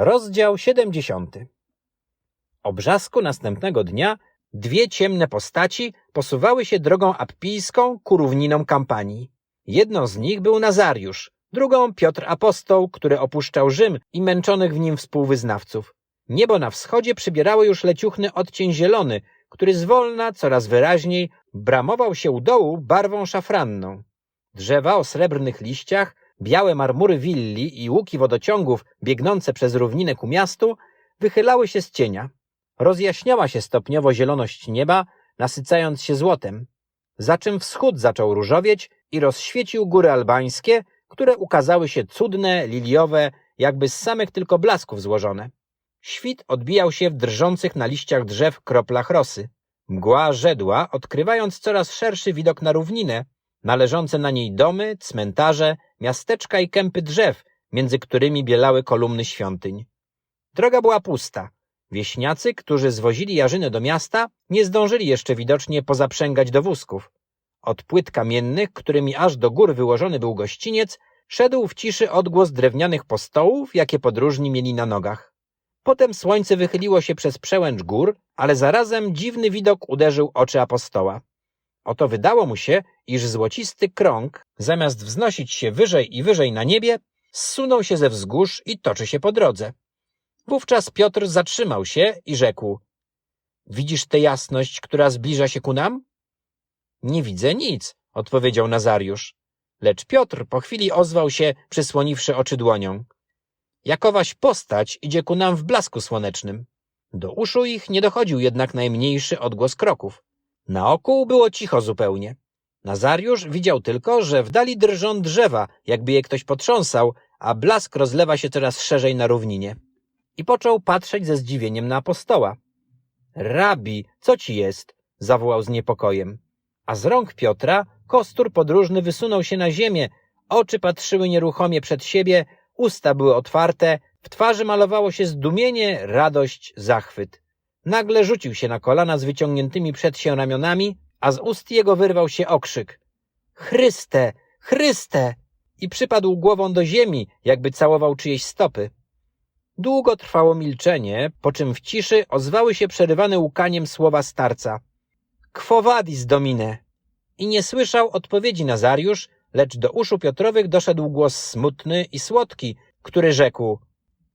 Rozdział 70. O brzasku następnego dnia dwie ciemne postaci posuwały się drogą appijską ku równinom kampanii. Jedną z nich był Nazariusz, drugą Piotr Apostoł, który opuszczał Rzym i męczonych w nim współwyznawców. Niebo na wschodzie przybierało już leciuchny odcień zielony, który zwolna, coraz wyraźniej, bramował się u dołu barwą szafranną. Drzewa o srebrnych liściach, białe marmury willi i łuki wodociągów biegnące przez równinę ku miastu wychylały się z cienia. Rozjaśniała się stopniowo zieloność nieba, nasycając się złotem. Za czym wschód zaczął różowieć i rozświecił góry albańskie, które ukazały się cudne, liliowe, jakby z samych tylko blasków złożone. Świt odbijał się w drżących na liściach drzew kroplach rosy. Mgła żedła, odkrywając coraz szerszy widok na równinę, należące na niej domy, cmentarze, miasteczka i kępy drzew, między którymi bielały kolumny świątyń. Droga była pusta. Wieśniacy, którzy zwozili jarzynę do miasta, nie zdążyli jeszcze widocznie pozaprzęgać do wózków. Od płyt kamiennych, którymi aż do gór wyłożony był gościniec, szedł w ciszy odgłos drewnianych postołów, jakie podróżni mieli na nogach. Potem słońce wychyliło się przez przełęcz gór, ale zarazem dziwny widok uderzył oczy apostoła. Oto wydało mu się, iż złocisty krąg, zamiast wznosić się wyżej i wyżej na niebie, zsunął się ze wzgórz i toczy się po drodze. Wówczas Piotr zatrzymał się i rzekł — Widzisz tę jasność, która zbliża się ku nam? — Nie widzę nic — odpowiedział Nazariusz. Lecz Piotr po chwili ozwał się, przysłoniwszy oczy dłonią. Jakowaś postać idzie ku nam w blasku słonecznym. Do uszu ich nie dochodził jednak najmniejszy odgłos kroków. Naokół było cicho zupełnie. Nazariusz widział tylko, że w dali drżą drzewa, jakby je ktoś potrząsał, a blask rozlewa się coraz szerzej na równinie. I począł patrzeć ze zdziwieniem na apostoła. Rabi, co ci jest? zawołał z niepokojem. A z rąk Piotra kostur podróżny wysunął się na ziemię, oczy patrzyły nieruchomie przed siebie, usta były otwarte, w twarzy malowało się zdumienie, radość, zachwyt. Nagle rzucił się na kolana z wyciągniętymi przed się ramionami, a z ust jego wyrwał się okrzyk. Chryste! Chryste! I przypadł głową do ziemi, jakby całował czyjeś stopy. Długo trwało milczenie, po czym w ciszy ozwały się przerywane łkaniem słowa starca. Quo vadis, domine! I nie słyszał odpowiedzi Nazariusz, lecz do uszu Piotrowych doszedł głos smutny i słodki, który rzekł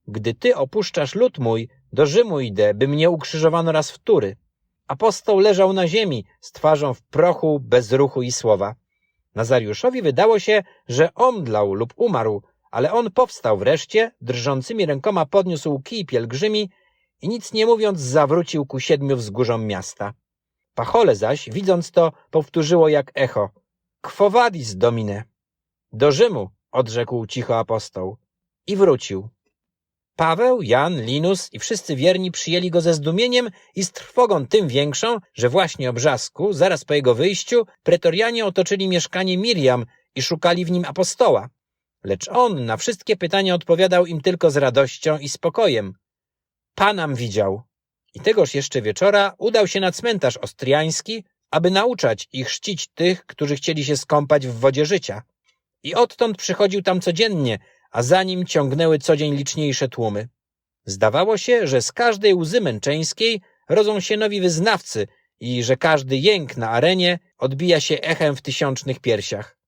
Gdy ty opuszczasz lud mój, do Rzymu idę, by mnie ukrzyżowano raz wtóry. Apostoł leżał na ziemi, z twarzą w prochu, bez ruchu i słowa. Nazariuszowi wydało się, że omdlał lub umarł, ale on powstał wreszcie, drżącymi rękoma podniósł kij pielgrzymi i nic nie mówiąc zawrócił ku siedmiu wzgórzom miasta. Pachole zaś, widząc to, powtórzyło jak echo. Quo vadis, domine? Do Rzymu, odrzekł cicho apostoł. I wrócił. Paweł, Jan, Linus i wszyscy wierni przyjęli go ze zdumieniem i z trwogą tym większą, że właśnie o brzasku, zaraz po jego wyjściu, pretorianie otoczyli mieszkanie Miriam i szukali w nim apostoła. Lecz on na wszystkie pytania odpowiadał im tylko z radością i spokojem. Panam widział. I tegoż jeszcze wieczora udał się na cmentarz ostriański, aby nauczać i chrzcić tych, którzy chcieli się skąpać w wodzie życia. I odtąd przychodził tam codziennie, a za nim ciągnęły co dzień liczniejsze tłumy. Zdawało się, że z każdej łzy męczeńskiej rodzą się nowi wyznawcy i że każdy jęk na arenie odbija się echem w tysiącznych piersiach.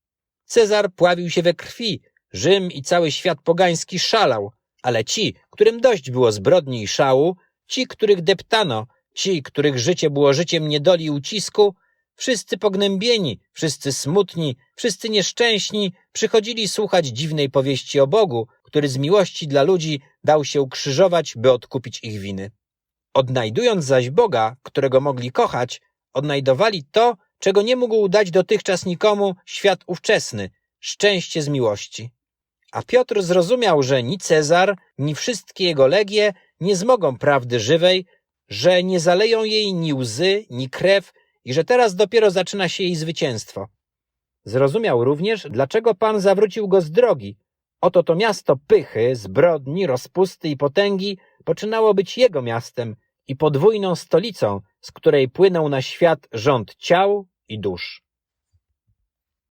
Cezar pławił się we krwi, Rzym i cały świat pogański szalał, ale ci, którym dość było zbrodni i szału, ci, których deptano, ci, których życie było życiem niedoli i ucisku, wszyscy pognębieni, wszyscy smutni, wszyscy nieszczęśni, przychodzili słuchać dziwnej powieści o Bogu, który z miłości dla ludzi dał się ukrzyżować, by odkupić ich winy. Odnajdując zaś Boga, którego mogli kochać, odnajdowali to, czego nie mógł dać dotychczas nikomu świat ówczesny, szczęście z miłości. A Piotr zrozumiał, że ni Cezar, ni wszystkie jego legie nie zmogą prawdy żywej, że nie zaleją jej ni łzy, ni krew i że teraz dopiero zaczyna się jej zwycięstwo. Zrozumiał również, dlaczego Pan zawrócił go z drogi. Oto to miasto pychy, zbrodni, rozpusty i potęgi poczynało być jego miastem i podwójną stolicą, z której płynął na świat rząd ciał i dusz.